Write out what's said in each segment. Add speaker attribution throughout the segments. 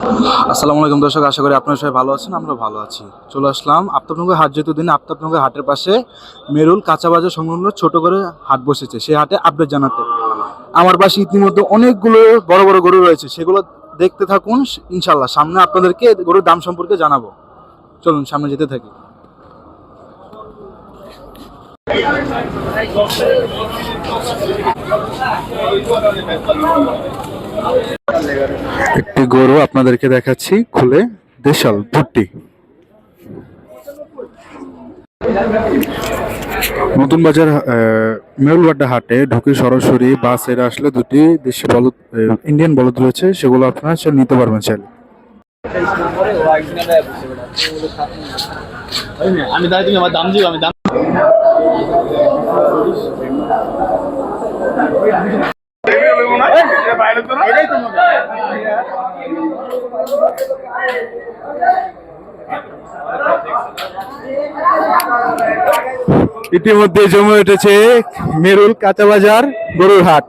Speaker 1: আসসালামু আলাইকুম দর্শক, আশা করি আপনারা সবাই ভালো আছেন আমরা ভালো আছি। চলে আসলাম আফতাবনগর হাট যেহেতু দিন আফতাবনগর হাটের পাশে মেরুল কাঁচা বাজার সংলগ্ন ছোট করে হাট বসেছে, সেই হাটে আপডেট জানাতে। আমার পাশে ইতিমধ্যে অনেকগুলো বড় বড় গরু রয়েছে, সেগুলো দেখতে থাকুন ইনশাল্লাহ সামনে আপনাদেরকে গরুর দাম সম্পর্কে জানাব। চলুন, সামনে যেতে থাকি। একটি গরু আপনাদেরকে দেখাচ্ছি খুলে, দেশাল, ভুট্টি। নতুন বাজার মেরুলবাড্ডা হাটে ঢুকে সরাসরি বাসের আসলে দুটি দেশি বলদ ইন্ডিয়ান বলদ রয়েছে, সেগুলো আপনারা নিতে পারবেন চাইলে। ইতিমধ্যে জমে উঠেছে মেরুল কাঁচা বাজার গরুর হাট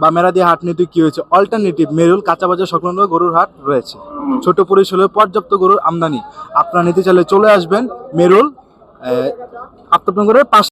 Speaker 1: বা মেরাদিয়া হাট নিতে কি হয়েছে? অল্টারনেটিভ মেরুল, কাঁচা বাজার সংলগ্ন গরুর হাট রয়েছে। ছোট হলে পর্যাপ্ত গরুর আমদানি। আপনারা নিতে চাইলে চলে আসবেন মেরুল আপনার পাশে।